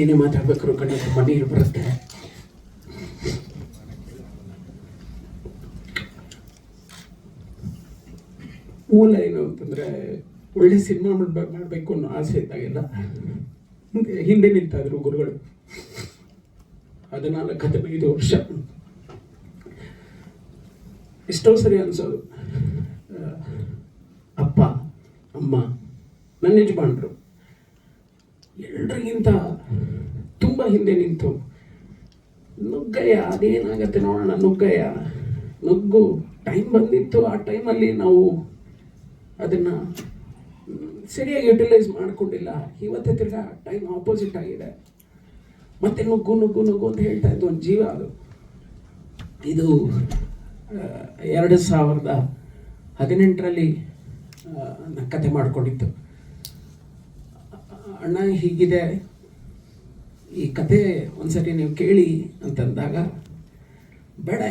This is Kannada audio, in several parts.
ಏನೇ ಮಾತಾಡ್ಬೇಕು ಕಣ್ಣು ತುಂಬ ನೀರು ಬರುತ್ತೆ. ಮೂಲ ಏನು ಅಂತಂದ್ರೆ, ಒಳ್ಳೆ ಸಿನಿಮಾ ಮಾಡ್ಬೇಕು ಮಾಡಬೇಕು ಅನ್ನೋ ಆಸೆ ಇದ್ದಾಗೆಲ್ಲ, ಹಿಂದೆ ನಿಂತಾದ್ರು ಗುರುಗಳು. ಹದಿನಾಲ್ಕು ಹದಿನೈದು ವರ್ಷ. ಎಷ್ಟೋ ಸರಿ ಅನ್ಸೋದು. ಅಪ್ಪ, ಅಮ್ಮ, ನನ್ನ ಯಜಮಾನರು ಎಲ್ಲರಿಗಿಂತ ತುಂಬ ಹಿಂದೆ ನಿಂತು, ನುಗ್ಗಯ್ಯ, ಅದೇನಾಗತ್ತೆ ನೋಡೋಣ, ನುಗ್ಗಯ್ಯ. ನುಗ್ಗು ಟೈಮ್ ಬಂದಿತ್ತು, ಆ ಟೈಮಲ್ಲಿ ನಾವು ಅದನ್ನು ಸರಿಯಾಗಿ ಯುಟಿಲೈಸ್ ಮಾಡ್ಕೊಂಡಿಲ್ಲ. ಇವತ್ತೇ ತಿರ್ಗಾ ಟೈಮ್ ಆಪೋಸಿಟ್ ಆಗಿದೆ. ಮತ್ತೆ ನುಗ್ಗು ನುಗ್ಗು ನುಗ್ಗು ಅಂತ ಹೇಳ್ತಾ ಇದ್ದು ಒಂದು ಜೀವ ಅದು. ಇದು ಎರಡು ಸಾವಿರದ ಹದಿನೆಂಟರಲ್ಲಿ ಕತೆ ಮಾಡಿಕೊಂಡಿತ್ತು. ಅಣ್ಣ, ಹೀಗಿದೆ. ಈ ಕತೆ ಒಂದ್ಸರಿ ನೀವು ಕೇಳಿ ಅಂತಂದಾಗ, ಬೇಡ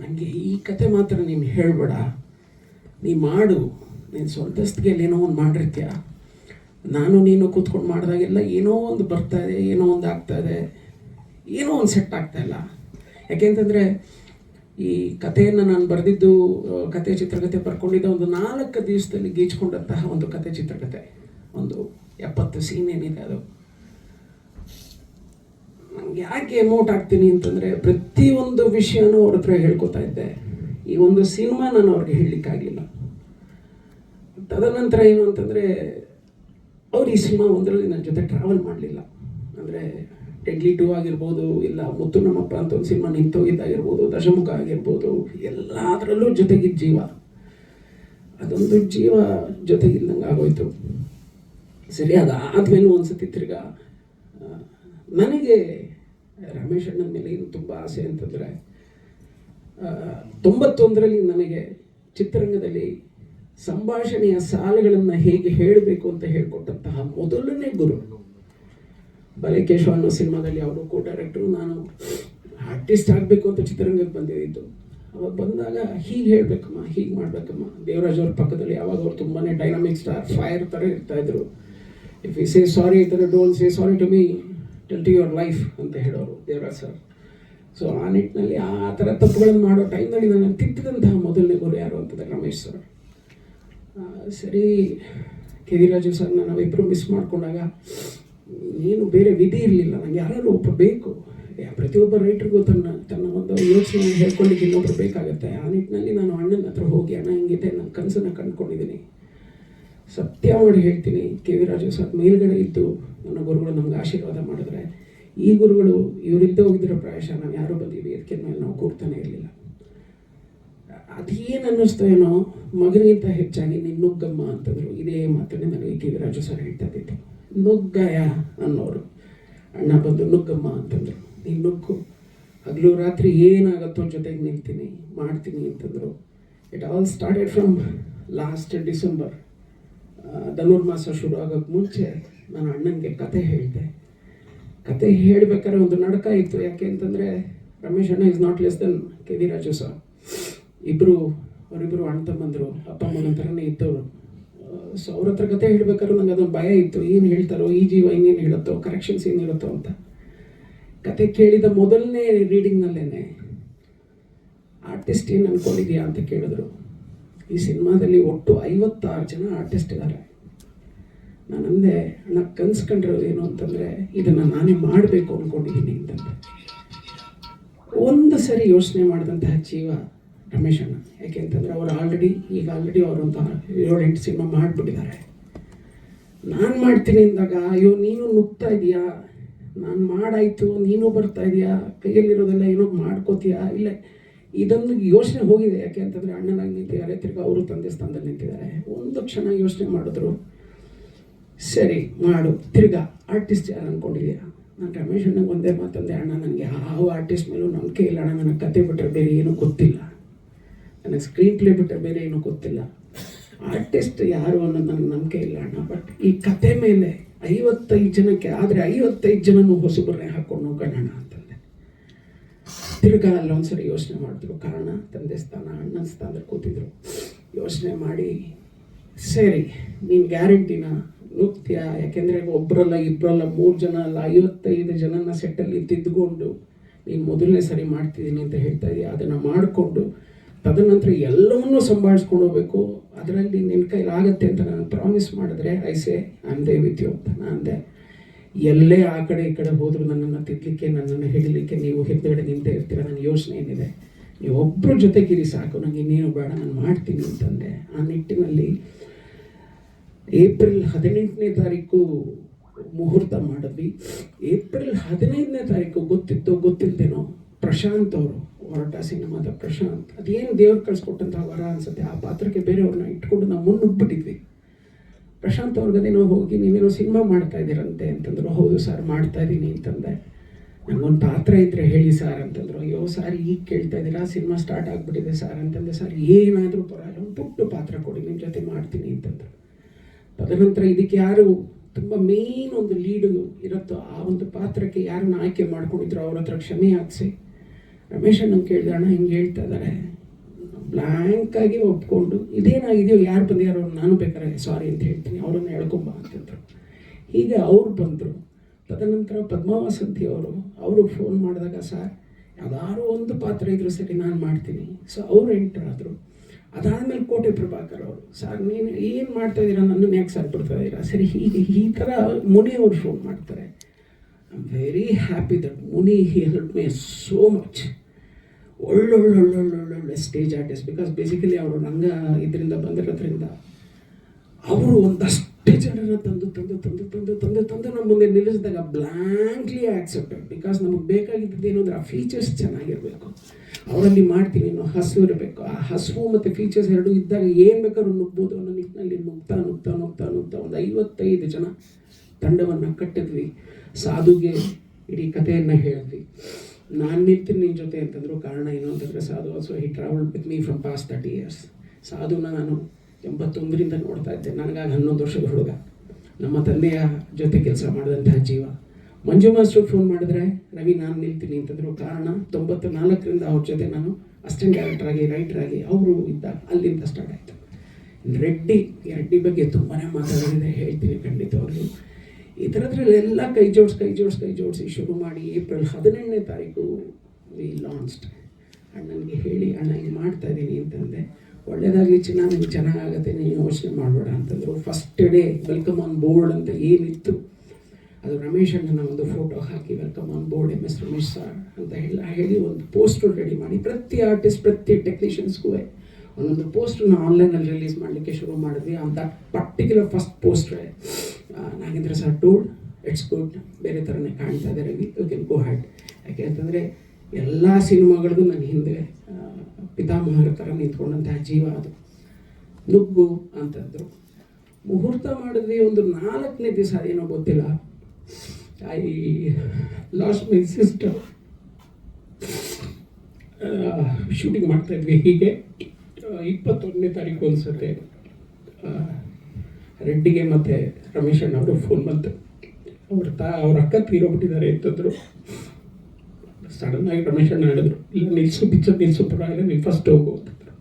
ನನಗೆ ಈ ಕತೆ ಮಾತ್ರ ನೀನು ಹೇಳಬೇಡ. ನೀ ಮಾಡು. ನೀನು ಸ್ವಂತಸ್ತಿಗೆ ಏನೋ ಒಂದು ಮಾಡಿರ್ತೀಯ? ನಾನು ನೀನು ಕೂತ್ಕೊಂಡು ಮಾಡಿದಾಗೆಲ್ಲ ಏನೋ ಒಂದು ಬರ್ತಾಯಿದೆ ಏನೋ ಒಂದು ಆಗ್ತಾಯಿದೆ ಏನೋ ಒಂದು ಸೆಟ್ ಆಗ್ತಾಯಿಲ್ಲ ಯಾಕೆಂತಂದರೆ ಈ ಕಥೆಯನ್ನು ನಾನು ಬರೆದಿದ್ದು ಕತೆ ಚಿತ್ರಕಥೆ ಬರ್ಕೊಂಡಿದ್ದ ಒಂದು ನಾಲ್ಕು ದಿವಸದಲ್ಲಿ ಗೀಚ್ಕೊಂಡಂತಹ ಒಂದು ಕತೆ ಚಿತ್ರಕಥೆ. ಒಂದು ಎಪ್ಪತ್ತು ಸೀನ್ ಏನಿದೆ ಅದು. ನಂಗೆ ಯಾಕೆ ಎಮೋಟ್ ಆಗ್ತೀನಿ ಅಂತಂದರೆ ಪ್ರತಿಯೊಂದು ವಿಷಯನೂ ಅವ್ರ ಹತ್ರ ಹೇಳ್ಕೊತಾ ಇದ್ದೆ. ಈ ಒಂದು ಸಿನಿಮಾ ನಾನು ಅವ್ರಿಗೆ ಹೇಳಲಿಕ್ಕಾಗಲಿಲ್ಲ ತದನಂತರ ಏನು ಅಂತಂದರೆ ಅವ್ರು ಈ ಸಿನಿಮಾ ಒಂದರಲ್ಲಿ ನನ್ನ ಜೊತೆ ಟ್ರಾವೆಲ್ ಮಾಡಲಿಲ್ಲ. ಅಂದರೆ ಡೆಡ್ಲಿ ಟು ಆಗಿರ್ಬೋದು, ಇಲ್ಲ ಮುತ್ತು ನಮ್ಮಪ್ಪ ಅಂತ ಒಂದು ಸಿನಿಮಾ ನಿಂತೋಗಿದ್ದಾಗಿರ್ಬೋದು ದಶಮುಖ ಆಗಿರ್ಬೋದು, ಎಲ್ಲದರಲ್ಲೂ ಜೊತೆಗಿದ್ದ ಜೀವ. ಅದೊಂದು ಜೀವ ಜೊತೆಗಿದ್ದಂಗೆ ಆಗೋಯ್ತು. ಸರಿ, ಅದಾದ್ಮೇಲೂ ಒಂದ್ಸತಿ ತಿರ್ಗಾ ನನಗೆ ರಮೇಶ್ ಅಣ್ಣನ ಮೇಲೆ ಏನು ತುಂಬ ಆಸೆ ಅಂತಂದರೆ ತೊಂಬತ್ತೊಂದರಲ್ಲಿ ನನಗೆ ಚಿತ್ರರಂಗದಲ್ಲಿ ಸಂಭಾಷಣೆಯ ಸಾಲುಗಳನ್ನು ಹೇಗೆ ಹೇಳಬೇಕು ಅಂತ ಹೇಳಿಕೊಟ್ಟಂತಹ ಮೊದಲನೇ ಗುರು. ಬಲೇಕೇಶವ ಅನ್ನೋ ಸಿನಿಮಾದಲ್ಲಿ ಅವರು ಕೋ ಡೈರೆಕ್ಟ್ರು ನಾನು ಆರ್ಟಿಸ್ಟ್ ಆಗಬೇಕು ಅಂತ ಚಿತ್ರರಂಗಕ್ಕೆ ಬಂದಿದ್ದು. ಅವಾಗ ಬಂದಾಗ ಹೀಗೆ ಹೇಳ್ಬೇಕಮ್ಮ, ಹೀಗೆ ಮಾಡಬೇಕಮ್ಮ. ದೇವರಾಜ್ ಅವ್ರ ಪಕ್ಕದಲ್ಲಿ ಯಾವಾಗ ಅವ್ರು ತುಂಬಾ ಡೈನಾಮಿಕ್ ಸ್ಟಾರ್ ಫೈರ್ ಥರ ಇರ್ತಾ ಇದ್ರು. ಇಫ್ ಯು ಸೇ ಸಾರಿ ಈ ಥರ don't say sorry to me tell to your life ಅಂತ ಹೇಳೋರು ದೇವರಾಜ್ ಸರ್ ಸೊ ಆ ನಿಟ್ಟಿನಲ್ಲಿ ಆ ಥರ ತಪ್ಪುಗಳನ್ನು ಮಾಡೋ ಟೈಮ್ನಲ್ಲಿ ನಾನು ತಿದ್ದಿದಂತಹ ಮೊದಲನೇ ಗುರು ಯಾರು ಅಂತಂದ್ರೆ ರಮೇಶ್ ಸರ್ ಸರಿ, ಕೆ ಸರ್ ನಾವಿಬ್ಬರು ಮಿಸ್ ಮಾಡ್ಕೊಂಡಾಗ ಏನು ಬೇರೆ ವಿಧಿ ಇರಲಿಲ್ಲ. ನಂಗೆ ಯಾರಾದ್ರು ಒಬ್ಬ ಬೇಕು. ಪ್ರತಿಯೊಬ್ಬ ರೈಟ್ರಿಗೂ ತನ್ನ ತನ್ನ ಒಂದು ಯೋಚನೆ ಹೇಳ್ಕೊಳ್ಳಿಕ್ಕೆ ಇನ್ನೊಬ್ರು ಬೇಕಾಗುತ್ತೆ. ಆ ನಿಟ್ಟಿನಲ್ಲಿ ನಾನು ಅಣ್ಣನ ಹತ್ರ ಹೋಗಿ ಅಣ್ಣ ಹಿಂಗಿದೆ, ನನ್ನ ಕನಸನ್ನು ಕಂಡುಕೊಂಡಿದ್ದೀನಿ. ಸತ್ಯ ಮಾಡಿ ಹೇಳ್ತೀನಿ. ಕೆ ವಿ ರಾಜು ಸರ್, ಮೇಲ್ಗಡೆ ಇದ್ದು ನನ್ನ ಗುರುಗಳು ನಮ್ಗೆ ಆಶೀರ್ವಾದ ಮಾಡಿದ್ರೆ. ಈ ಗುರುಗಳು ಇವರಿದ್ದ ಹೋಗಿದ್ರೆ ಪ್ರಾಯಶಃ ನಾನು ಯಾರು ಬಂದೀವಿ. ಅದಕ್ಕೆ ಮೇಲೆ ನಾವು ಕೂರ್ತಾನೆ ಇರಲಿಲ್ಲ. ಅದೇನು ಅನ್ನಿಸ್ತಾ ಏನೋ, ಮಗನಿಗಿಂತ ಹೆಚ್ಚಾಗಿ ನಿನ್ನುಗ್ಗಮ್ಮ ಅಂತಂದ್ರು. ಇದೇ ಮಾತನ್ನೇ ನನಗೆ ಕೆ ವಿ ರಾಜು ಸರ್ ಹೇಳ್ತಾ ಇದ್ದಿತ್ತು ನುಗ್ಗಯ ಅನ್ನೋರು. ಅಣ್ಣ ಬಂದು, ನುಗ್ಗಮ್ಮ ಅಂತಂದರು. ನೀನು ನುಗ್ಗು. ಹಗಲು ರಾತ್ರಿ ಏನಾಗತ್ತೋ ಜೊತೆಗೆ ನಿಲ್ತೀನಿ, ಮಾಡ್ತೀನಿ ಅಂತಂದರು. It all started from last December ಧನುರ್ಮಾಸ ಶುರು ಆಗೋಕ್ಕೆ ಮುಂಚೆ ನಾನು ಅಣ್ಣನಿಗೆ ಕತೆ ಹೇಳಿದೆ. ಕತೆ ಹೇಳಬೇಕಾದ್ರೆ ಒಂದು ನಡಕ ಇತ್ತು. ಯಾಕೆ ಅಂತಂದರೆ, ರಮೇಶ್ ಅಣ್ಣ is not less than K V Raju sir ಇಬ್ಬರು ಅವರಿಬ್ಬರು ಅಣ್ಣ ತಮ್ಮಂದರು, ಅಪ್ಪ ಅಮ್ಮನ ಥರನೇ ಇದ್ದವರು. ಸೊ ಅವ್ರ ಹತ್ರ ಕತೆ ಹೇಳ್ಬೇಕಾದ್ರೆ ನಂಗೆ ಅದೊಂದು ಭಯ ಇತ್ತು. ಏನು ಹೇಳ್ತಾರೋ, ಈ ಜೀವ ಇನ್ನೇನು ಹೇಳುತ್ತೋ ಕರೆಕ್ಷನ್ಸ್ ಏನು ಹೇಳುತ್ತೋ ಅಂತ. ಕತೆ ಕೇಳಿದ ಮೊದಲನೇ ರೀಡಿಂಗ್ನಲ್ಲೇ ಆರ್ಟಿಸ್ಟ್ ಏನು ಅನ್ಕೊಂಡಿದ್ಯಾ? ಅಂತ ಕೇಳಿದ್ರು. ಈ ಸಿನಿಮಾದಲ್ಲಿ ಒಟ್ಟು ಐವತ್ತಾರು ಜನ ಆರ್ಟಿಸ್ಟ್ ಇದ್ದಾರೆ ನಾನು ಅಂದೆ ಅಣ್ಣ ಕನ್ಸ್ಕೊಂಡ್ರೆ ಏನು ಅಂತಂದರೆ, ಇದನ್ನು ನಾನೇ ಮಾಡಬೇಕು ಅಂದ್ಕೊಂಡಿದ್ದೀನಿ ಅಂತಂದರೆ ಒಂದು ಸರಿ ಯೋಚನೆ ಮಾಡಿದಂತಹ ಜೀವ ರಮೇಶ್ ಅಣ್ಣ ಯಾಕೆ ಅಂತಂದರೆ ಅವರು ಆಲ್ರೆಡಿ ಈಗ ಆಲ್ರೆಡಿ ಅವರೊಂದು ಏಳು ಎಂಟು ಸಿನಿಮಾ ಮಾಡಿಬಿಟ್ಟಿದ್ದಾರೆ. ನಾನು ಮಾಡ್ತೀನಿ ಅಂದಾಗ, ಅಯ್ಯೋ, ನೀನು ನುಗ್ತಾ ಇದೆಯಾ? ನಾನು ಮಾಡಾಯಿತು, ನೀನು ಬರ್ತಾ ಇದೆಯಾ? ಕೈಯಲ್ಲಿರೋದೆಲ್ಲ ಏನೋ ಮಾಡ್ಕೋತೀಯಾ? ಇಲ್ಲ, ಇದೊಂದು ಯೋಚನೆ ಹೋಗಿದೆ. ಯಾಕೆ ಅಂತಂದರೆ ಅಣ್ಣನಾಗಿ ನಿಂತಿದ್ದಾರೆ, ತಿರ್ಗಿ ಅವರು ತಂದೆ ಸ್ಥಾನದಲ್ಲಿ ನಿಂತಿದ್ದಾರೆ. ಒಂದು ಕ್ಷಣ ಯೋಚನೆ ಮಾಡಿದ್ರು, ಸರಿ, ಮಾಡು, ತಿರ್ಗಾ ಆರ್ಟಿಸ್ಟ್ ಯಾರು ಅಂದ್ಕೊಂಡಿದ್ಯಾ ನಾನು ರಮೇಶ್ ಅಣ್ಣಗೆ ಒಂದೇ ಮಾತಂದೆ, ಅಣ್ಣ, ನನಗೆ ಯಾವ ಆರ್ಟಿಸ್ಟ್ ಮೇಲೂ ನಂಬಿಕೆ ಇಲ್ಲ, ಅಣ್ಣ, ನನಗೆ ಕತೆ ಬಿಟ್ಟರೆ ಬೇರೆ ಏನೂ ಗೊತ್ತಿಲ್ಲ. ನನಗೆ ಸ್ಕ್ರೀನ್ ಪ್ಲೇ ಬಿಟ್ಟರೆ ಬೇರೆ ಏನು ಗೊತ್ತಿಲ್ಲ. ಆರ್ಟಿಸ್ಟ್ ಯಾರು ಅನ್ನೋದು ನನಗೆ ನಂಬಿಕೆ ಇಲ್ಲ ಅಣ್ಣ. ಬಟ್ ಈ ಕತೆ ಮೇಲೆ ಐವತ್ತೈದು ಜನಕ್ಕೆ, ಆದರೆ ಐವತ್ತೈದು ಜನನೂ ಹೊಸಬರನ್ನೇ ಹಾಕ್ಕೊಂಡು ಹೋಗೋಣ ಅಂತಂದೆ. ತಿರ್ಗಾ ಅಲ್ಲೊಂದ್ಸರಿ ಯೋಚನೆ ಮಾಡಿದ್ರು ಕಾರಣ, ತಂದೆ ಸ್ಥಾನ, ಅಣ್ಣನ ಸ್ಥಾನ ಕೂತಿದ್ರು. ಯೋಚನೆ ಮಾಡಿ, ಸರಿ, ನೀನು ಗ್ಯಾರಂಟಿನ? ನೃತ್ಯ ಯಾಕೆಂದರೆ ಒಬ್ಬರಲ್ಲ ಇಬ್ಬರಲ್ಲ ಮೂರು ಜನ ಅಲ್ಲ, ಐವತ್ತೈದು ಜನನ ಸೆಟ್ಟಲ್ಲಿ ತಿದ್ದುಕೊಂಡು ನೀನು ಮೊದಲನೇ ಸರಿ ಮಾಡ್ತಿದ್ದೀನಿ ಅಂತ ಹೇಳ್ತಾ ಇದೀಯ. ಅದನ್ನು ಮಾಡಿಕೊಂಡು ತದನಂತರ ಎಲ್ಲವನ್ನೂ ಸಂಭಾಳಿಸ್ಕೊಂಡು ಹೋಗ್ಬೇಕು. ಅದರಲ್ಲಿ ನಿನ್ನ ಕೈಲಿ ಆಗುತ್ತೆ ಅಂತ ನಾನು ಪ್ರಾಮಿಸ್ ಮಾಡಿದ್ರೆ ಐಸೆ ದೇ ವಿತ್ ಯು ಅಂತ ನಾನು ಅಂದೆ. ಎಲ್ಲೇ ಆ ಕಡೆ ಈ ಕಡೆ ಹೋದರೂ ನನ್ನನ್ನು ತಿದ್ದಲಿಕ್ಕೆ ನನ್ನನ್ನು ಹಿಡಲಿಕ್ಕೆ ನೀವು ಹಿಂದುಗಡೆ ನಿಂತೇ ಇರ್ತೀರ, ನನ್ನ ಯೋಚನೆ ಏನಿದೆ? ನೀವು ಒಬ್ಬರ ಜೊತೆಗಿರಿ ಸಾಕು ನನಗೆ ಇನ್ನೇನು ಬೇಡ, ನಾನು ಮಾಡ್ತೀನಿ ಅಂತಂದೆ ಆ ನಿಟ್ಟಿನಲ್ಲಿ ಏಪ್ರಿಲ್ ಹದಿನೆಂಟನೇ ತಾರೀಕು ಮುಹೂರ್ತ ಮಾಡಿದ್ವಿ. ಏಪ್ರಿಲ್ ಹದಿನೈದನೇ ತಾರೀಕು ಗೊತ್ತಿತ್ತೋ ಗೊತ್ತಿಲ್ಲದೇನೋ ಪ್ರಶಾಂತ್ ಅವರು ಹೊರಟ ಸಿನಿಮಾದ ಪ್ರಶಾಂತ್ ಅದೇನು ದೇವ್ರು ಕಳ್ಸಿಕೊಟ್ಟಂಥ ವರ ಅನ್ಸುತ್ತೆ? ಆ ಪಾತ್ರಕ್ಕೆ ಬೇರೆಯವ್ರನ್ನ ಇಟ್ಕೊಂಡು ನಾವು ಮುನ್ನುಗ್ಬಿಟ್ಟಿದ್ವಿ ಪ್ರಶಾಂತ್ ಅವ್ರಿಗದೇನೋ ಹೋಗಿ ನೀವೇನೋ ಸಿನಿಮಾ ಮಾಡ್ತಾ ಇದ್ದೀರಂತೆ ಅಂತಂದ್ರು, ಹೌದು ಸರ್, ಮಾಡ್ತಾ ಇದ್ದೀನಿ ಅಂತಂದೆ. ನನಗೊಂದು ಪಾತ್ರ ಇದ್ರೆ ಹೇಳಿ ಸರ್ ಅಂತಂದ್ರು. ಅಯ್ಯೋ ಸರ್, ಈಗ ಕೇಳ್ತಾ ಇದ್ದೀರಾ? ಸಿನಿಮಾ ಸ್ಟಾರ್ಟ್ ಆಗಿಬಿಟ್ಟಿದೆ ಸರ್ ಅಂತಂದೆ. ಸರ್, ಏನಾದರೂ ಪರವಾಗಿಲ್ಲ, ಒಂದು ಪುಟ್ಟು ಪಾತ್ರ ಕೊಡಿ ನಿಮ್ಮ ಜೊತೆ ಮಾಡ್ತೀನಿ ಅಂತಂದ್ರು. ತದನಂತರ ಇದಕ್ಕೆ ಯಾರು ತುಂಬ ಮೇನ್ ಒಂದು ಲೀಡು ಇರುತ್ತೋ, ಆ ಒಂದು ಪಾತ್ರಕ್ಕೆ ಯಾರನ್ನ ಆಯ್ಕೆ ಮಾಡ್ಕೊಂಡಿದ್ರು, ಅವ್ರ ಹತ್ರ ಕ್ಷಮೆ ಹಾಕ್ಸಿ ರಮೇಶ್ ಕೇಳಿದಾಣ ಕೇಳಿದೆ ಅಣ್ಣ ಹಿಂಗೆ ಹೇಳ್ತಾ ಇದ್ದಾರೆ. ಬ್ಲ್ಯಾಂಕ್ ಆಗಿ ಒಪ್ಕೊಂಡು ಇದೇನಾಗಿದೆಯೋ ಯಾರು ಬಂದಿರೋ ನಾನು ಬೇಕಾದ್ರೆ ಸಾರಿ ಅಂತ ಹೇಳ್ತೀನಿ, ಅವರನ್ನು ಹೇಳ್ಕೊಂಬ ಅಂತಂದರು ಹೀಗೆ ಅವ್ರು ಬಂದರು. ತದನಂತರ ಪದ್ಮಾವಸಂತಿ ಅವರು ಅವರು ಫೋನ್ ಮಾಡಿದಾಗ ಸರ್ ಯಾವ್ದಾದ್ರು ಒಂದು ಪಾತ್ರ ಇದ್ರು ಸರಿ ನಾನು ಮಾಡ್ತೀನಿ. ಸೊ ಅವರು ಎಂಟರ್ ಆದರು. ಅದಾದಮೇಲೆ ಕೋಟೆ ಪ್ರಭಾಕರ್ ಅವರು ಸರ್ ನೀನು ಏನು ಮಾಡ್ತಾ ಇದ್ದೀರಾ? ನನ್ನನ್ನು ಯಾಕೆ ಸರ್ ಬಿಡ್ತಾ ಇದ್ದೀರಾ? ಸರಿ ಹೀಗೆ ಈ ಥರ ಮುನಿ ಅವರು ಫೋನ್ ಮಾಡ್ತಾರೆ. I am very happy that Muni he help me so much ಒಳ್ಳೊಳ್ಳೆ ಒಳ್ಳೊಳ್ಳೆ ಒಳ್ಳೊಳ್ಳೆ ಸ್ಟೇಜ್ ಆರ್ಟಿಸ್ಟ್. ಬಿಕಾಸ್ ಬೇಸಿಕಲಿ ಅವರು ನಂಗ ಇದರಿಂದ ಬಂದಿರೋದ್ರಿಂದ ಅವರು ಒಂದಷ್ಟು ಜನರ ತಂದು ತಂದು ತಂದು ತಂದು ತಂದು ತಂದು ನಮ್ಮ ಮುಂದೆ ನಿಲ್ಲಿಸಿದಾಗ ಬ್ಲ್ಯಾಂಕ್ಲಿ ಆಕ್ಸೆಪ್ಟೆಡ್ ಬಿಕಾಸ್ ನಮಗೆ ಬೇಕಾಗಿದ್ದು ಏನು ಅಂದರೆ ಆ ಫೀಚರ್ಸ್ ಚೆನ್ನಾಗಿರಬೇಕು. ಅವರಲ್ಲಿ ಮಾಡ್ತೀನಿ ಅನ್ನೋ ಹಸು ಇರಬೇಕು. ಆ ಹಸು ಮತ್ತು ಫೀಚರ್ಸ್ ಎರಡು ಇದ್ದಾಗ ಏನು ಬೇಕಾದ್ರೂ ನುಗ್ಬೋದು ಅನ್ನೋ ನಿಟ್ಟಿನಲ್ಲಿ ನುಗ್ತಾ ನುಗ್ತಾ ನುಗ್ತಾ ನುಗ್ತಾ ಒಂದು ಐವತ್ತೈದು ಜನ ತಂಡವನ್ನು ಕಟ್ಟಿದ್ವಿ. ಸಾಧುಗೆ ಇಡೀ ಕಥೆಯನ್ನು ಹೇಳಿದ್ವಿ. ನಾನು ನಿಲ್ತೀನಿ ನಿನ್ನ ಜೊತೆ ಅಂತಂದ್ರು ಕಾರಣ ಏನು ಅಂತಂದರೆ Sadhu also he travel with me from past thirty years ಸಾಧುನ ನಾನು ಎಂಬತ್ತೊಂದರಿಂದ ನೋಡ್ತಾ ಇದ್ದೆ. ನನಗಾಗ ಹನ್ನೊಂದು ವರ್ಷದ ಹುಡುಗ. ನಮ್ಮ ತಂದೆಯ ಜೊತೆ ಕೆಲಸ ಮಾಡಿದಂತಹ ಜೀವ. ಮಂಜು ಮಾಸ್ಟರ್ ಫೋನ್ ಮಾಡಿದ್ರೆ, ರವಿ, ನಾನು ನಿಲ್ತೀನಿ ಅಂತಂದ್ರು. ಕಾರಣ ತೊಂಬತ್ತು ನಾಲ್ಕರಿಂದ ಅವ್ರ ಜೊತೆ ನಾನು ಅಸಿಸ್ಟೆಂಟ್ ಡೈರೆಕ್ಟರ್ ಆಗಿ ರೈಟರ್ ಆಗಿ ಅವರು ಇದ್ದ ಅಲ್ಲಿಂದ ಸ್ಟಾರ್ಟ್ ಆಯಿತು. ರೆಡ್ಡಿ ರೆಡ್ಡಿ ಬಗ್ಗೆ ತುಂಬಾ ಮಾತಾಡಿದೆ ಹೇಳ್ತೀನಿ ಖಂಡಿತವಾಗ್ಲೂ. ಈ ಥರದ್ರಲ್ಲೆಲ್ಲ ಕೈ ಜೋಡಿಸಿ ಕೈ ಜೋಡಿಸಿ ಕೈ ಜೋಡಿಸಿ ಶುರು ಮಾಡಿ ಏಪ್ರಿಲ್ ಹದಿನೆಂಟನೇ ತಾರೀಕು ವಿ ಲಾಂಚ್ಡ್ ಅಣ್ಣನಿಗೆ ಹೇಳಿ, ಅಣ್ಣ ಹಿಂಗೆ ಮಾಡ್ತಾ ಇದ್ದೀನಿ ಅಂತಂದೆ. ಒಳ್ಳೇದಾಗಲಿ ಚಿನ್ನ, ನಿಮ್ಗೆ ಚೆನ್ನಾಗಾಗತ್ತೆ, ನೀನು ಯೋಚನೆ ಮಾಡಬೇಡ ಅಂತಂದರು. First day welcome on board ಅಂತ ಏನಿತ್ತು. ಅದು ರಮೇಶ್ ಅಣ್ಣನ ಒಂದು photo hockey welcome on board M S Ramesh sir ಅಂತ ಹೇಳಿ ಹೇಳಿ ಒಂದು ಪೋಸ್ಟರ್ ರೆಡಿ ಮಾಡಿ. ಪ್ರತಿ ಆರ್ಟಿಸ್ಟ್ ಪ್ರತಿ ಟೆಕ್ನಿಷಿಯನ್ಸ್ಗೂ ಒಂದೊಂದು ಪೋಸ್ಟ್ರನ್ನ ಆನ್ಲೈನಲ್ಲಿ ರಿಲೀಸ್ ಮಾಡಲಿಕ್ಕೆ ಶುರು ಮಾಡಿದ್ವಿ. ಅಂತ particular first ಪೋಸ್ಟ್ರೆ Nagendra sir told it's good ಬೇರೆ ಥರನೇ ಕಾಣ್ತಾ ಇದೆ Ravi you can go ahead ಯಾಕೆ ಅಂತಂದರೆ ಎಲ್ಲ ಸಿನಿಮಾಗಳಿಗೂ ನನ್ನ ಹಿಂದೆ ಪಿತಾಮಹರ ಥರ ನಿಂತ್ಕೊಂಡಂತಹ ಜೀವ ಅದು. ನುಗ್ಗು ಅಂತಂದರು. ಮುಹೂರ್ತ ಮಾಡಿದ್ವಿ ಒಂದು ನಾಲ್ಕನೇ ದಿವಸ, ಏನೋ ಗೊತ್ತಿಲ್ಲ. I lost my sister shooting ಮಾಡ್ತಾ ಇದ್ವಿ. ಹೀಗೆ ಇಪ್ಪತ್ತೊಂದನೇ ತಾರೀಕು ಅನ್ಸುತ್ತೆ ರೆಡ್ಡಿಗೆ ಮತ್ತು ರಮೇಶ್ ಅಣ್ಣ ಅವರು ಫೋನ್ ಬಂತು ಅವ್ರ ತಾ, ಅವ್ರ ಅಕ್ಕ ತೀರೋಗ್ಬಿಟ್ಟಿದ್ದಾರೆ ಅಂತಂದರು ಸಡನ್ನಾಗಿ ರಮೇಶ್ ಅಣ್ಣ ಹೇಳಿದ್ರು, ಇಲ್ಲ ನಿಲ್ಸು ಪಿಕ್ಚರ್ ನಿಲ್ಸು, ಪರವಾಗಿಲ್ಲ ನೀವು ಫಸ್ಟ್ ಹೋಗು ಅಂತಂದ್ರು.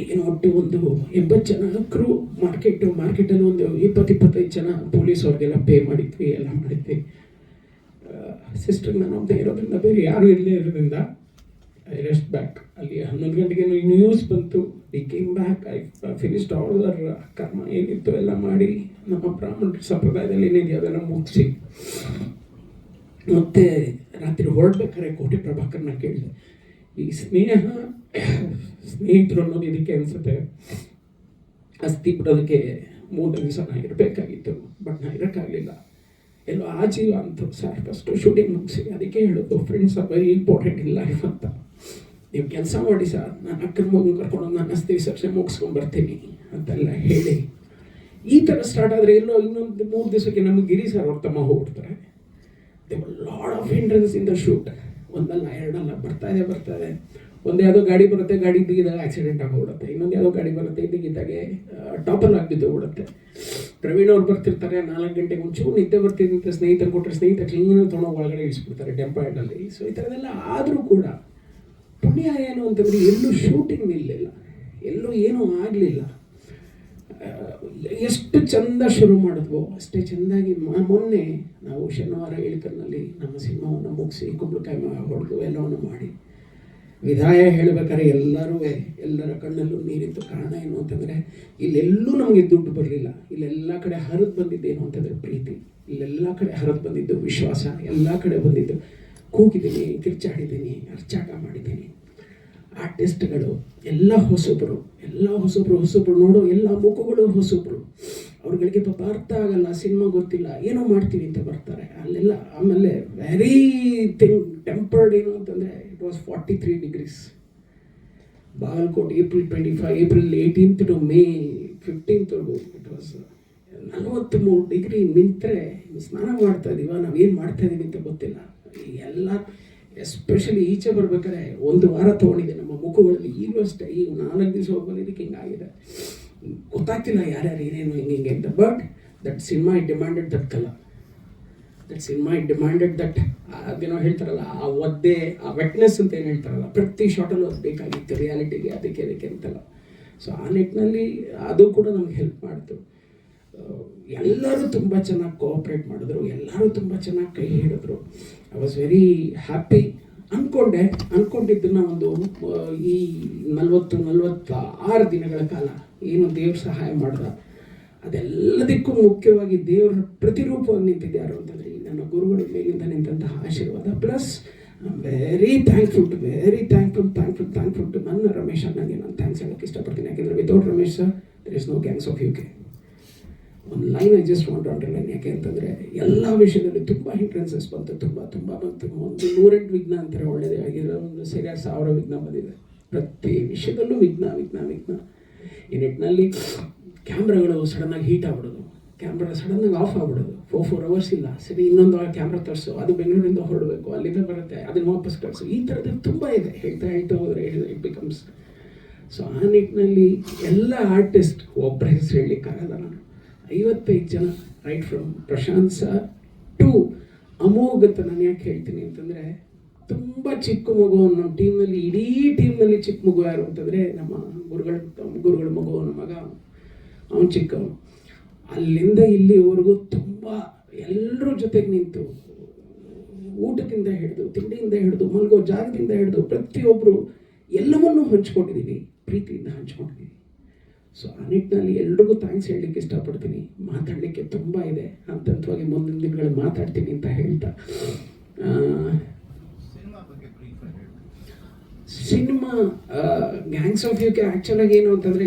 ಏನು ಒಟ್ಟು ಒಂದು ಎಂಬತ್ತು ಜನ ಕ್ರೂ ಮಾರ್ಕೆಟು ಮಾರ್ಕೆಟಲ್ಲಿ ಒಂದು ಇಪ್ಪತ್ತು, ಇಪ್ಪತ್ತೈದು ಜನ ಪೊಲೀಸ್ ಅವ್ರಿಗೆಲ್ಲ ಪೇ ಮಾಡಿದ್ವಿ, ಎಲ್ಲ ಮಾಡಿದ್ವಿ. ಸಿಸ್ಟರ್ ನಾನು ಅಂತ ಇರೋದ್ರಿಂದ ಬೇರೆ ಯಾರು ಇಲ್ಲೇ ಇರೋದ್ರಿಂದ ಐ ರೆಸ್ಟ್ ಬ್ಯಾಕ್ ಅಲ್ಲಿ ಹನ್ನೊಂದು ಗಂಟೆಗೆ ನ್ಯೂಸ್ ಬಂತು. We came back I finished all ಕರ್ಮ ಏನಿತ್ತು ಎಲ್ಲ ಮಾಡಿ ನಮ್ಮ ಬ್ರಾಹ್ಮಣ ಸಂಪ್ರದಾಯದಲ್ಲಿ ಏನಿದೆಯೋ ಅದನ್ನು ಮುಗಿಸಿ. ಮತ್ತೆ ರಾತ್ರಿ ಹೊರಡ್ಬೇಕಾದ್ರೆ ಕೋಟಿ ಪ್ರಭಾಕರ್ನ ಕೇಳಿದೆ. ಈ ಸ್ನೇಹ, ಸ್ನೇಹಿತರು ಅನ್ನೋದು ಇದಕ್ಕೆ ಅನಿಸುತ್ತೆ. ಅಸ್ಥಿ ಬಿಡೋದಕ್ಕೆ ಮೂರು ದಿವಸ ನಾ ಇರಬೇಕಾಗಿತ್ತು, ಬಟ್ ನಾ ಇರೋಕ್ಕಾಗಲಿಲ್ಲ. ಎಲ್ಲೋ ಆ ಜೀವ ಅಂತ ಸರ್ ಫಸ್ಟು ಶೂಟಿಂಗ್ ಮುಗಿಸಿ. ಅದಕ್ಕೆ ಹೇಳೋದು friends are important in life ಅಂತ. ನೀವು ಕೆಲಸ ಮಾಡಿ ಸರ್ ನಾನು ಅಕ್ಕನ ಮಗನ ಕರ್ಕೊಂಡು ನಾನು ಅಸ್ಥಿ ಸರ್ಸೆ ಮುಗಿಸ್ಕೊಂಡು ಬರ್ತೀನಿ ಅಂತೆಲ್ಲ ಹೇಳಿ. ಈ ಥರ ಸ್ಟಾರ್ಟ್ ಆದರೆ ಎಲ್ಲೋ ಇನ್ನೊಂದು ಮೂರು ದಿವಸಕ್ಕೆ ನಮಗೆ ಗಿರಿ ಸರ್ ಅವ್ರ ತಮ್ಮ ಹೋಗ್ಬಿಡ್ತಾರೆ. Lot of hindrance in the shoot ಒಂದಲ್ಲ, ಎರಡಲ್ಲ, ಬರ್ತಾ ಇದೆ ಬರ್ತಾ ಇದೆ. ಒಂದು ಯಾವುದೋ ಗಾಡಿ ಬರುತ್ತೆ, ಗಾಡಿ ಇದ್ದಿದ್ದಾಗ ಆಕ್ಸಿಡೆಂಟ್ ಆಗೋಗ್ಬಿಡುತ್ತೆ ಇನ್ನೊಂದು ಯಾವುದೋ ಗಾಡಿ ಬರುತ್ತೆ ಇದ್ದಿದ್ದಾಗೆ ಟಾಪಲ್ಲಿ ಆಗಿದ್ದು ಬಿಡುತ್ತೆ ಪ್ರವೀಣ್ ಅವ್ರು ಬರ್ತಿರ್ತಾರೆ, ನಾಲ್ಕು ಗಂಟೆಗೆ ಮುಂಚೆ ನಿದ್ದೆ ಬರ್ತಿದ್ದಂತೆ ಸ್ನೇಹಿತರು ಕೊಟ್ಟರೆ ಸ್ನೇಹಿತ ಕ್ಲೀನ್ ತೊಗೊಂಡು ಒಳಗಡೆ ಇಳಿಸ್ಬಿಡ್ತಾರೆ ಟೆಂಪರ್ಡಲ್ಲಿ ಸೊ ಈ ಥರದೆಲ್ಲ ಆದರೂ ಕೂಡ ಪುಣ್ಯ ಏನು ಅಂತಂದರೆ ಎಲ್ಲೂ ಶೂಟಿಂಗ್ ನಿಲ್ಲಿಲ್ಲ. ಎಲ್ಲೂ ಏನೂ ಆಗಲಿಲ್ಲ. ಎಷ್ಟು ಚಂದ ಶುರು ಮಾಡಿದ್ವೋ, ಅಷ್ಟೇ ಚೆಂದಾಗಿ ಮೊನ್ನೆ ನಾವು ಶನಿವಾರ ಇಳ್ಕಲ್ನಲ್ಲಿ ನಮ್ಮ ಸಿನಿಮಾವನ್ನು ಮುಗಿಸಿ ಕುಂಬಳಕಾಯಿ ಹೊಡೆದು ಎಲ್ಲವನ್ನು ಮಾಡಿ. ವಿದಾಯ ಹೇಳಬೇಕಾದ್ರೆ ಎಲ್ಲರೂ ಎಲ್ಲರ ಕಣ್ಣಲ್ಲೂ ನೀರಿತ್ತು ಕಾರಣ ಏನು ಅಂತಂದರೆ, ಇಲ್ಲೆಲ್ಲೂ ನಮಗೆ ದುಡ್ಡು ಬರಲಿಲ್ಲ. ಇಲ್ಲೆಲ್ಲ ಕಡೆ ಹರಿದು ಬಂದಿದ್ದೇನು ಅಂತಂದರೆ ಪ್ರೀತಿ. ಇಲ್ಲೆಲ್ಲ ಕಡೆ ಹರಿದು ಬಂದಿದ್ದು ವಿಶ್ವಾಸ. ಎಲ್ಲ ಕಡೆ ಬಂದಿದ್ದು ಕೂಗಿದ್ದೀನಿ ಕಿರ್ಚಾಡಿದ್ದೀನಿ ಅರ್ಚಾಟ ಮಾಡಿದ್ದೀನಿ. ಆರ್ಟಿಸ್ಟ್ಗಳು ಎಲ್ಲ ಹೊಸಬ್ರು ಎಲ್ಲ ಹೊಸಬ್ರು ಹೊಸಬ್ರು ನೋಡೋ, ಎಲ್ಲ ಮುಖಗಳು ಹೊಸಬ್ರು. ಅವ್ರುಗಳಿಗೆ ಪಾಪ ಅರ್ಥ ಆಗಲ್ಲ, ಸಿನಿಮಾ ಗೊತ್ತಿಲ್ಲ, ಏನೋ ಮಾಡ್ತೀವಿ ಅಂತ ಬರ್ತಾರೆ. ಅಲ್ಲೆಲ್ಲ, ಆಮೇಲೆ ವೆರಿ ಥಿಂಗ್ ಟೆಂಪರ್ಡ್ ಏನು ಅಂತಂದರೆ it was forty three degrees Bagalkot April twenty five April eighteenth to May ಫಿಫ್ಟೀನ್ತ್ವರೆಗೂ it was ನಲವತ್ತ್ಮೂರು ಡಿಗ್ರಿ ನಿಂತರೆ, ಸ್ನಾನ ಮಾಡ್ತಾ ಇದೀವ ನಾವೇನು ಮಾಡ್ತಾ ಇದ್ದೀವಿ ಅಂತ ಗೊತ್ತಿಲ್ಲ. ಎಲ್ಲ ಎಸ್ಪೆಷಲಿ ಈಚೆ ಬರ್ಬೇಕಾದ್ರೆ ಒಂದು ವಾರ ತೊಗೊಂಡಿದೆ ನಮ್ಮ ಮುಖಗಳಲ್ಲಿ. ಈಗಲೂ ಅಷ್ಟೇ, ಈಗ ನಾಲ್ಕು ದಿವಸ ಹೋಗ್ಬಂದಿದ್ದಕ್ಕೆ ಹಿಂಗಾಗಿದೆ ಗೊತ್ತಾಗ್ತಿಲ್ಲ ಯಾರ್ಯಾರು ಏನೇನು ಹಿಂಗೆ ಹಿಂಗೆ ಅಂತ but that cinema it demanded that ಕಲ that cinema it demanded that ಅದೇನೋ ಹೇಳ್ತಾರಲ್ಲ, ಆ ಒದ್ದೆ, ಆ ವೆಟ್ನೆಸ್ ಅಂತ ಏನು ಹೇಳ್ತಾರಲ್ಲ, ಪ್ರತಿ ಶಾರ್ಟಲ್ಲೂ ಅದು ಬೇಕಾಗಿತ್ತು ರಿಯಾಲಿಟಿಗೆ ಅದಕ್ಕೆ ಅದಕ್ಕೆ ಅಂತಲ್ಲ. ಸೊ ಆ ನಿಟ್ಟಿನಲ್ಲಿ ಅದು ಕೂಡ ನಮ್ಗೆ ಹೆಲ್ಪ್ ಮಾಡ್ತು. ಎಲ್ಲರೂ ತುಂಬ ಚೆನ್ನಾಗಿ ಕೋಆಪ್ರೇಟ್ ಮಾಡಿದ್ರು, ಎಲ್ಲರೂ ತುಂಬ ಚೆನ್ನಾಗಿ ಕೈ ಹಿಡಿದ್ರು. ಐ ವಾಸ್ ವೆರಿ ಹ್ಯಾಪಿ ಅಂದ್ಕೊಂಡೆ ಅಂದ್ಕೊಂಡಿದ್ದನ್ನ ಒಂದು ಈ ನಲವತ್ತು ನಲವತ್ತ ಆರು ದಿನಗಳ ಕಾಲ ಏನು ದೇವ್ರ ಸಹಾಯ ಮಾಡ್ದ. ಅದೆಲ್ಲದಕ್ಕೂ ಮುಖ್ಯವಾಗಿ ದೇವರ ಪ್ರತಿರೂಪವಾಗಿ ನಿಂತಿದ್ಯಾರು ಅಂತಂದರೆ ಈ ನನ್ನ ಗುರುಗಳ ಮೇಲಿಂದ ನಿಂತಹ ಆಶೀರ್ವಾದ. Plus very thankful to very thankful thankful thankful to ನನ್ನ ರಮೇಶ್ ಅಣ್ಣಗೆ ನಾನು ಥ್ಯಾಂಕ್ಸ್ ಹೇಳೋಕ್ಕೆ ಇಷ್ಟಪಡ್ತೀನಿ. ಯಾಕೆಂದರೆ without Ramesh sir there is no gangs of U K ಒಂದು line I just want underline ಯಾಕೆ ಅಂತಂದರೆ ಎಲ್ಲ ವಿಷಯದಲ್ಲಿ ತುಂಬ ಹಿಂಟ್ರೆನ್ಸಸ್ ಬಂತು, ತುಂಬ ತುಂಬ ಬಂತು. ಒಂದು ನೂರೆಂಟು ವಿಘ್ನ ಅಂತಾರೆ ಒಳ್ಳೆಯದೇ ಆಗಿರೋ ಒಂದು ಸರಿಯಾಗಿ ಸಾವಿರ ವಿಘ್ನ ಬಂದಿದೆ. ಪ್ರತಿ ವಿಷಯದಲ್ಲೂ ವಿಘ್ನ ವಿಘ್ನ ವಿಘ್ನ. ಈ ನಿಟ್ಟಿನಲ್ಲಿ ಕ್ಯಾಮ್ರಾಗಳು ಸಡನ್ನಾಗಿ ಹೀಟ್ ಆಗ್ಬಿಡೋದು. ಕ್ಯಾಮ್ರಾ ಸಡನ್ನಾಗಿ ಆಫ್ ಆಗ್ಬಿಡೋದು. ಫೋರ್ ಫೋರ್ ಅವರ್ಸ್ ಇಲ್ಲ. ಸರಿ, ಇನ್ನೊಂದು ಕ್ಯಾಮ್ರಾ ತರಿಸು, ಅದು ಬೆಂಗಳೂರಿಂದ ಹೊರಡಬೇಕು, ಅಲ್ಲಿಂದ ಬರುತ್ತೆ, ಅದನ್ನು ವಾಪಸ್ ಕಳಿಸು. ಈ ಥರದ್ದು ತುಂಬ ಇದೆ. ಹೇಳ್ತಾ ಹೇಳ್ತಾ ಹೋದರೆ ಇಟ್ ಬಿಕಮ್ಸ್ ಸೊ ಆ ನಿಟ್ಟಿನಲ್ಲಿ ಎಲ್ಲ ಆರ್ಟಿಸ್ಟ್ ಒಬ್ಬರ ಹೆಸರು ಹೇಳಲಿಕ್ಕಾಗಲ್ಲ ನಾನು. ಐವತ್ತೈದು ಜನ right from Prashanth sir to ಅಮೋಘತ ನಾನು ಯಾಕೆ ಹೇಳ್ತೀನಿ ಅಂತಂದರೆ, ತುಂಬ ಚಿಕ್ಕ ಮಗು ನಮ್ಮ ಟೀಮ್ನಲ್ಲಿ, ಇಡೀ ಟೀಮ್ನಲ್ಲಿ ಚಿಕ್ಕ ಮಗು ಯಾರು ಅಂತಂದರೆ, ನಮ್ಮ ಗುರುಗಳ ಗುರುಗಳ ಮಗು ನಮ್ಮ ಮಗ, ಅವನು ಚಿಕ್ಕವನು. ಅಲ್ಲಿಂದ ಇಲ್ಲಿವರೆಗೂ ತುಂಬ ಎಲ್ಲರ ಜೊತೆಗೆ ನಿಂತು, ಊಟದಿಂದ ಹಿಡಿದು, ತಿಂಡಿಯಿಂದ ಹಿಡಿದು, ಮಲಗೋ ಜಾಗದಿಂದ ಹಿಡಿದು ಪ್ರತಿಯೊಬ್ಬರು ಎಲ್ಲವನ್ನೂ ಹಂಚ್ಕೊಂಡಿದ್ದೀವಿ ಪ್ರೀತಿಯಿಂದ ಹಂಚ್ಕೊಂಡಿದ್ದೀವಿ ಸೊ ಆ ನಿಟ್ಟಿನಲ್ಲಿ ಎಲ್ರಿಗೂ ಥ್ಯಾಂಕ್ಸ್ ಹೇಳಲಿಕ್ಕೆ ಇಷ್ಟಪಡ್ತೀನಿ. ಮಾತಾಡಲಿಕ್ಕೆ ತುಂಬ ಇದೆ. ಹಂತವಾಗಿ ಮುಂದಿನ ದಿನಗಳಲ್ಲಿ ಮಾತಾಡ್ತೀನಿ ಅಂತ ಹೇಳ್ತಾ. Cinema gangs of U K ಆ್ಯಕ್ಚುಲಾಗಿ ಏನು ಅಂತಂದರೆ